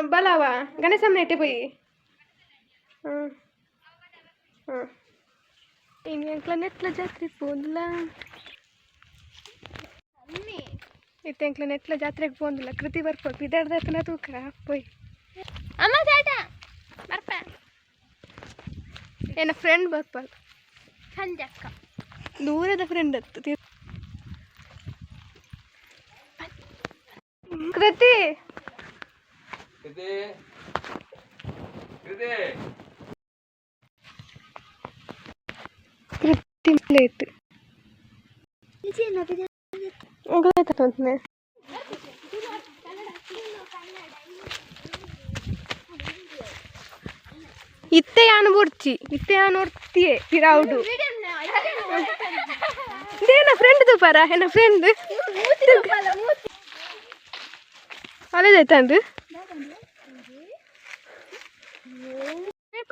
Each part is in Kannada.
ಬಲವ ಗಣೇಶಮ್ಮನ ಇಟ್ಟೆ ಪೋಯಿ ಹಾಂ ಹಾಂ ಇನ್ನು ಎಂಕ್ಲ ಜಾತ್ರೆ ಪೋಂದಿಲ್ಲ. ಇತ್ತು ಎಂಕ್ಲ ನೆಟ್ಲ ಜಾತ್ರೆಗೆ ಪೋಂದಿಲ್ಲ. ಕೃತಿ ಬರ್ಪ ಬಿದಾಡ್ದೈತನ ತೂಕ. ಪೋಯ್ ಅಮ್ಮ ಜಾಟ. ಬರ್ಪ. ಏನ ಫ್ರೆಂಡ್ ಬರ್ಪ ಸಂಜಕ್ಕ ದೂರದ ಫ್ರೆಂಡ್ ಅತ್ತು. ತಿ- ಕೃತಿ ಕೃತಿ ಕೃತಿ ಕೃತಿ ಲೇಟ್ ಹೋಗ್ಲಾಯ್ತಂತೆ ಇತ್ತೆ ಯಾನು ಬುಡ್ಚಿ ಇತ್ತೆ ಯಾನು ನೋಡ್ತೀಯೆ ಪಿರಾವುಡು ಇದೇನ ಫ್ರೆಂಡ್ ದುಪಾರ ಏನ ಫ್ರೆಂಡ್ ಅಲೆದಾಯ್ತಂದು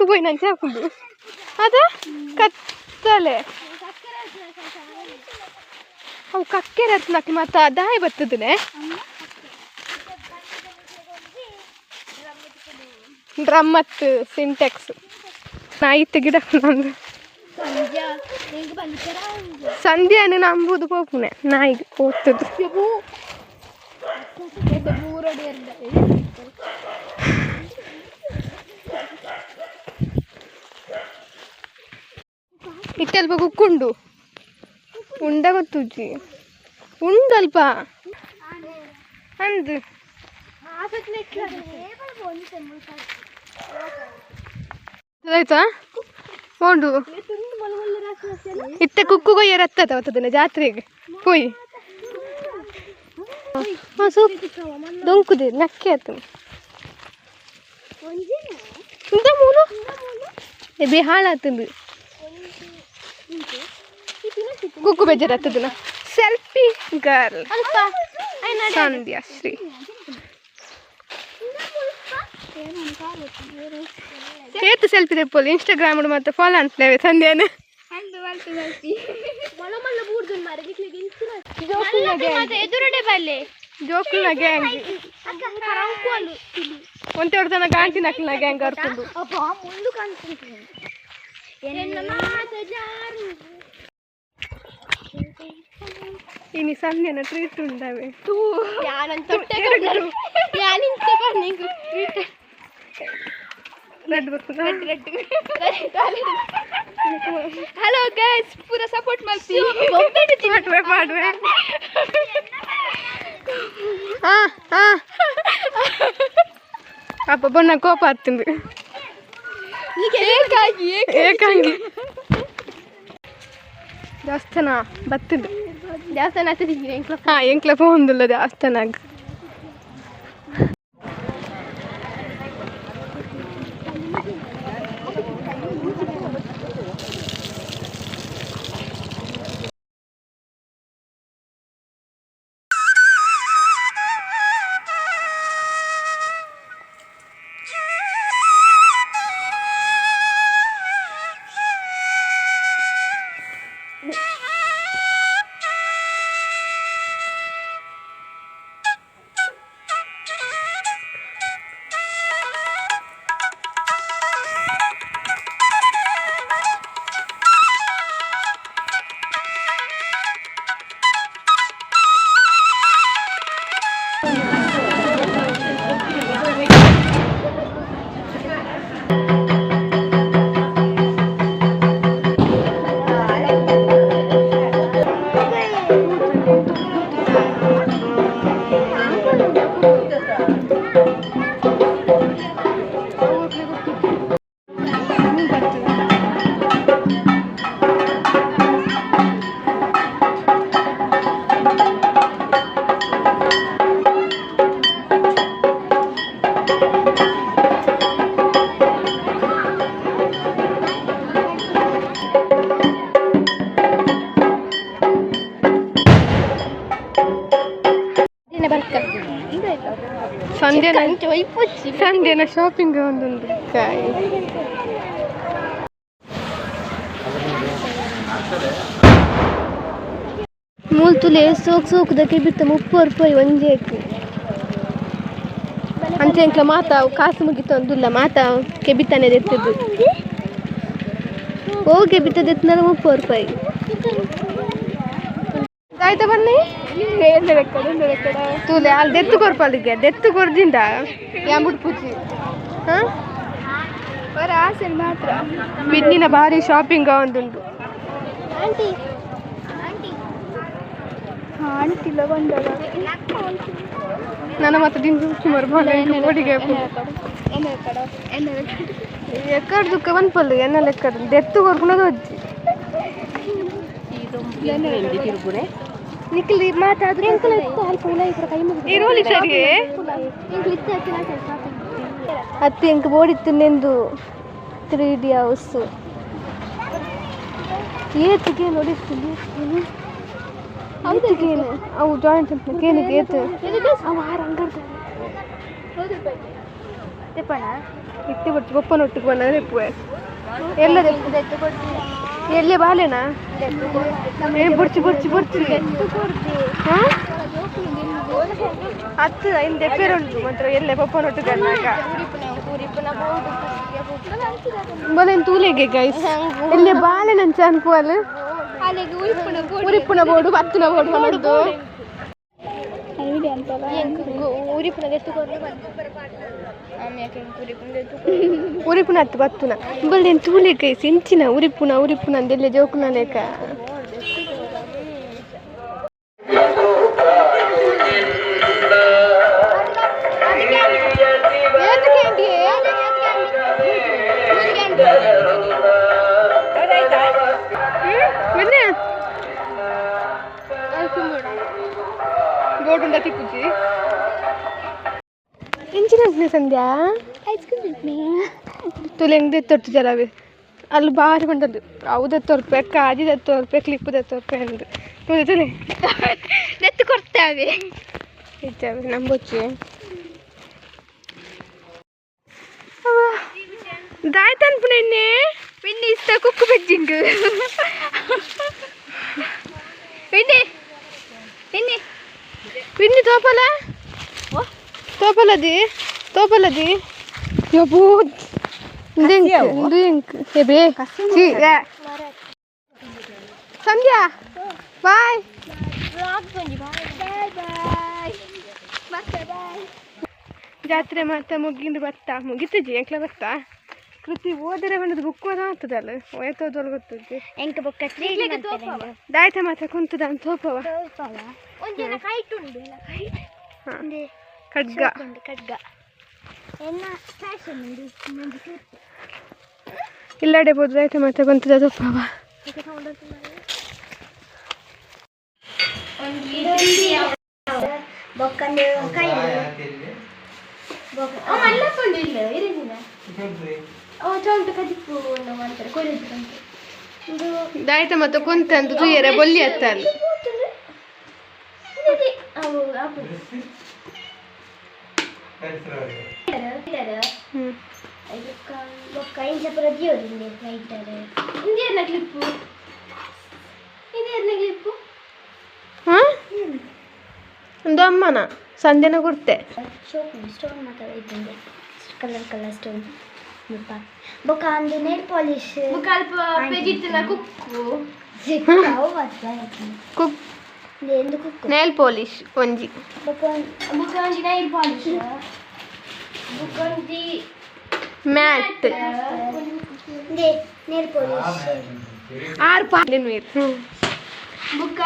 పోయి నాకు చెప్పుడు అదా ಕತ್ತಲೆ ಅವು ಕಕ್ಕೆರೆ ಹತ್ನಕ್ಕೆ ಮತ್ತೆ ದಾಯಿ ಬರ್ತದನೆ ಡ್ರಮ್ ಮತ್ತು ಸಿಂಟೆಕ್ಸ್ ನಾಯಿತ್ತು ಗಿಡ ನಂದು ಸಂಜೆ ನಿಂಗೆ ಬಂದಿರ ಸಂಧ್ಯಾನು ನಂಬುದು ಪೋಪುನೆ ನಾಯಿಗೆ ಓದ್ತದ್ದು ಇಟ್ಟಲ್ಪ ಕುಕ್ಕುಂಡು ಉಂಡ ಗೊತ್ತುಜ್ಜಿ ಉಂಡಲ್ಪ ಅಂದ್. ಆಯ್ತಾ? ನೋಡು ಇತ್ತೆ ಕುಕ್ಕು ಕೊಯ್ಯ ರತ್ತದ ಅವತ್ತದನ್ನ ಜಾತ್ರೆಗೆ. ಕೊಯ್ ದೊಂಕುದೇ ದೊಂಕುದೆ ನಕ್ಕೆ ಆತು. ಇಂದ ಮೂಲು ಏ ಬೇ ಹಾಳಾತಂದು ಕುಕ್ಕು ಬೇಜಾರು ಆಗ್ತದನ ಸೆಲ್ಫಿ ಗರ್ಲ್ ಸಂಧ್ಯಾ ಶ್ರೀ. ಏತು ಸೆಲ್ಫಿ ತೆಪ್ಪೋಲಿ ಇನ್ಸ್ಟಾಗ್ರಾಮ್ ಮತ್ತೆ ಫಾಲೋ ಅಂತೇವೆ ಸಂಧ್ಯಾನ. ಎದುರುಡೆ ಬಲ್ಲೆ. ಜೋಕುಲ್ನ ಗ್ಯಾಂಗ್ ಒಂತೆ ಜನ ಗಾಂಟಿ ನಕ್ಲಿನ ಗ್ಯಾಂಗ್ ಅರ್ಕೊಂಡು ಮುಂದು ಕಾಣಿಸ್ತೀನಿ ಇನಿ ಸಂಧ್ಯಾನ ಟ್ರೀಟ್ ಉಂಡವೆ ಯಾನಂತ ಯಾನಿಂತ ತಗೊಂಡು ರೆಡ್ ಬರ್ತದ ಹಲೋ ಗೈಸ್ ಪೂರ ಸಪೋರ್ಟ್ ಮಾಡ್ತೀವಿ ಮಾಡುವೆ ಮಾಡುವೆ ಹಾ ಹಾ ಅಪ್ಪ ಬಣ್ಣ ಕೋಪ ಹತ್ತಿಂದು ಏಕಾಗಿ ಏಕಾಂಗಿ ಜಾಸ್ತನ ಬತ್ತಿದ್ದು ದೇವಸ್ಥಾನ ಹತ್ತಿದ್ದೀವಿ ಎಂಕ್ಲ ಹಾ ಎಂಕ್ಲ ಪೋಂದುಲ್ಲ ಜಾಸ್ತನಾಗ. ಸಂಜೆನ ಸಂಜೆನ ಶಾಪಿಂಗ್ ಒಂದೊಂದು ಕಾಯಿ. ಮೂಲ್ ತುಲೆ ಸೋಕ್ ಸೋಕದಕ್ಕೆ ಬಿತ್ತ ಮುಪ್ಪು ರೂಪಾಯಿ ಒಂಜೇಕ್ ಅಂಚೆ ಎಂಕ್ಲ ಮಾತ ಕಾಸು ಮುಗಿತು ಅಂದುಲ್ಲ ಮಾತ ಕೆಬಿತಾನೆ ಎತ್ತಿದ್ದು ಹೋಗಿ ಕೆಬಿತದ ಮುಪ್ಪು ರೂಪಾಯಿ. ಆಯ್ತಾ ಬನ್ನಿ ತೂಲೆ ಅಲ್ಲಿ ದೆತ್ತು ಕೊರ್ಪಲ್ಲಿಗೆ ದೆತ್ತು ಕೊರ್ದಿಂದ ಯಾಂಬುಡ್ ಪೂಜಿ ಹಾಂ ಬರ ಆಸೆ ಮಾತ್ರ ಬಿನ್ನಿನ ಭಾರಿ ಶಾಪಿಂಗ್ ಒಂದುಂಟು ಆಂಟಿ ಆಂಟಿ ಆಂಟಿಲ್ಲ ಬಂದಾಗ ನನ್ನ ಮತ್ತೆ ದಿನ ಸುಮಾರು ಭಾಳ ಕೊಡಿಗೆ ಎಣ್ಣೆ ಕಡ ಎಣ್ಣೆ ಎಕ್ಕಡ ದುಃಖ ಬಂದ್ಪಲ್ಲು ಎಣ್ಣೆಲ್ಲ ಎಕ್ಕಡ ಎಂಕಲ್ ಇತ್ತು ಅಕ್ಕಿ ಅತ್ತೆ ಇಂಕ್ ಬೋಡಿತ್ತು ನೆಂದು. ತ್ರೀ ಡಿ ಹೌಸ್ ಏತಿಗೆ ನೋಡಿರ್ತೀನಿ ಏತಿಗೇನು ಅವು ಜಾಯಿಂಟ್ ಅಂತ ಕೇನಿಗೆ ಏತು ಅವು ಆರು ತೆಪ್ಪಣ ಇಟ್ಟು ಬಿಟ್ಟು ಗೊಪ್ಪನೊಟ್ಟಿಗೆ ಬಂದ ರೆಪ್ಪುವೆ ಎಲ್ಲ ಎಲ್ಲಿ ಬಾಲೆನಾ? ಬುಡ್ಚಿ ಬುಡ್ಚಿ ಬುಡ್ಚಿ ಹತ್ತು, ಐದು ಎಪ್ಪೇರು ಉಂಟು ಮಾತ್ರ. ಎಲ್ಲೇ ಪಪ್ಪನೊಟ್ಟಿಗೆ ಅನ್ನಾಗ ಬಲೇನ್ ತೂಲೆಗೆ ಗೈಸ್ ಎಲ್ಲಿ ಬಾಲೆ ನಂಚ ಉಳಿಪುಣ ಉರಿಪ್ಪುನ ಬೋಡು ಹತ್ತಿನ ಬೋಡು ಹೊರಡ್ದು ಉರಿಪುಣ ಎಷ್ಟು ಉರಿಪುನ ಹತ್ತು ಬತ್ತುನ ಬಲ್ಲೇನ್ ತೂಲೆ ಗೈಸ್ ಇಂಚಿನ ಉರಿಪುನ ಉರಿಪುನ ಅಂದೆಲ್ಲ ಜೋಕುನ ಲೇಕ ಬನ್ನಿ ಬೋರ್ಡ್ ಉಂಡ ತಿಕ್ಕುಜಿ ಇಂಚಿನ ಅಂಕನೆ ಸಂಧ್ಯಾ ಐಸ್ ಕ್ರೀಮ್ ತುಲೆ ಹೆಂಗ್ ದೆತ್ತೊಟ್ಟು ಜಲವೇ ಅಲ್ಲಿ ಭಾರಿ ಬಂದದ್ದು ಅವು ದತ್ತು ರೂಪಾಯಿ ಕಾಜಿ ದತ್ತು ರೂಪಾಯಿ ಕ್ಲಿಪ್ ದತ್ತು ರೂಪಾಯಿ ಅಂದು ತುಲೆ ತುಲೆ ನೆತ್ತು ಕೊಡ್ತೇವೆ ಇದ್ದಾವೆ ನಂಬೊಚ್ಚಿ ದಾಯ್ತನ್ ಪುಣೆನ್ನೆ ಪಿನ್ನಿ ಇಷ್ಟ ಕುಕ್ಕು ಬೆಜ್ಜಿಂಗ್ ಪಿನ್ನಿ ಪಿನ್ನಿ పిన్ని తోపల తోపలది తోపలది యబ్బో ದಿಂಕ್ ದಿಂಕ್ ಎಬೆ ಸಿ ಸಂಧ್ಯಾ ಬಾಯ್ ಬ್ಲಾಗ್ ಬಂದಿ ಬಾಯ್ ಬಾಯ್ ಬಾಯ್ ಮತ್ತೆ ಬಾಯ್ ಜಾತ್ರೆ ಮತ್ತೆ ಮುಗಿಂದು ಬರ್ತಾ ಮುಗಿತಜಿ ಎಂಕ್ಲ ಬರ್ತಾ ಕೃತಿ ಓದರೆ ಬಂದದ್ದು ಬುಕ್ ಓದ ಆಗ್ತದಲ್ಲ ಓಯ್ತೋದೊಲ್ ಗೊತ್ತಜ್ಜಿ ಎಂಕ ಬೊಕ್ಕ ತ್ರೀ ದಾಯ್ತ ಮಾತ್ರ ಕುಂತದ ಅಂತ ತೋಪವ ಒಂದಿನ ಕೈಟ್ ಉಂಡು ಕೈಟ್ ಹಾ. ಒಂದೇ ಖಡ್ಗ ಉಂಡು ಖಡ್ಗ ಎನ್ನ ಫ್ಯಾಷನ್ ಉಂಡು ಇನ್ನೊಂದು ಇಲ್ಲಾಡೆ ಬೋದು ದಾಯ್ತ ಮಾತ್ರ ಕುಂತದ ತುಯ್ಯರ ಬೊಲ್ಲಿ ಅತ್ತಲ್ಲ ಅವು ಅವು ಹ್ಮ್ ಇದಕ್ಕ ಬೊಕ್ಕ ಇಂಚ ಪೂರ ದಿಯೋದಿಂದೆ ರೈಟರ್ ಇಂದೇನ ಕ್ಲಿಪ್ಪು ಇದೇನ ಕ್ಲಿಪ್ಪು ಹಾ ಒಂದು ಅಮ್ಮನ ಸಂಜೆನ ಕೊಡ್ತೆ ಶೋಕ್ ಸ್ಟೋನ್ ಮಾತ್ರ ಇದ್ದಂಗೆ ಕಲರ್ ಕಲರ್ ಸ್ಟೋನ್ ಮುಪ್ಪ ಬೊಕ್ಕ ಒಂದು ನೇಲ್ ಪಾಲಿಶ್ ಮುಖಾಲ್ಪ ಪೆಜಿತ್ತಿನ ಕುಕ್ಕು ಕುಕ್ಕು. ನೇಲ್ ಪಾಲಿಶ್ ಒಂಜಿ ಬೊಕ್ಕ ಬೊಕ್ಕ ಒಂದು ನೈಲ್ ಪಾಲಿಶ್ ಬೊಕ್ಕ ಒಂದು ಮ್ಯಾಟ್ ದೇ ನೇಲ್ ಪಾಲಿಶ್ ಆರು ಪಾಲಿನ ನೀರು ಹ್ಞೂ ಬೊಕ್ಕ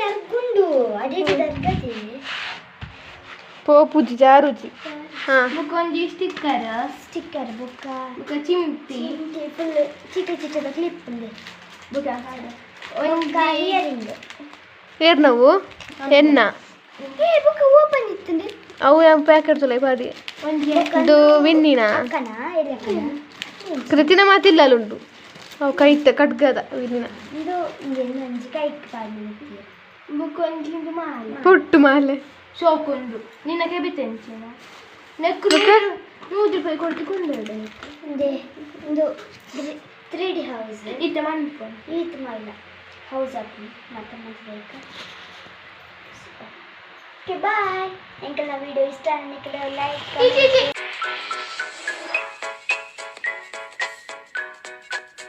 ದರ್ಗುಂಡು ಅದೇ ದರ್ಗತಿ ಪೋಪುಜಿ ಜಾರುಜಿ ಹಾಂ ಬೊಕ್ಕ ಒಂದು ಸ್ಟಿಕ್ಕರ್ ಸ್ಟಿಕ್ಕರ್ ಬೊಕ್ಕ ಬೊಕ್ಕ ಚಿಮ್ಟಿ ಫುಲ್ ಚಿಕ್ಕ ಚಿಕ್ಕದ ಕ್ಲಿಪ್ ఉంది ಬೊಕ್ಕ ಒಂದು ಇಯರಿಂಗ್ ಏರ್ ನಾವು? ಎನ್ನ? ಅವು ಯಾವ ಪ್ಯಾಕೆಟ್ ತುಲೆ ಪಾಡಿ ಒಂದು ಇದು ವಿನ್ನಿನ? ಕೃತಿನ ಮಾತಿಲ್ಲ ಅಲ್ಲುಂಟು ಅವು ವಿನ್ನಿನ. ಕೈಟ್ ಹಿಂದು ಮಾಲೆ. ಪುಟ್ಟು ಮಾಲೆ. ನಿನ್ನಕೆ ನಿನಗೆ ಬಿತ್ತೆಂಚಿನ ನೆಕ್ಕು ನೂರು ರೂಪಾಯಿ ಕೊಡ್ತು ಕೊಂಡೋಡು. ಒಂದು ತ್ರೀ ಡಿ ಹೌಸ್ ಈತ ಮನ್ಪು. ಈತ हो जाती माता मजबूर का ओके बाय इनका वीडियो इस निकले लाइक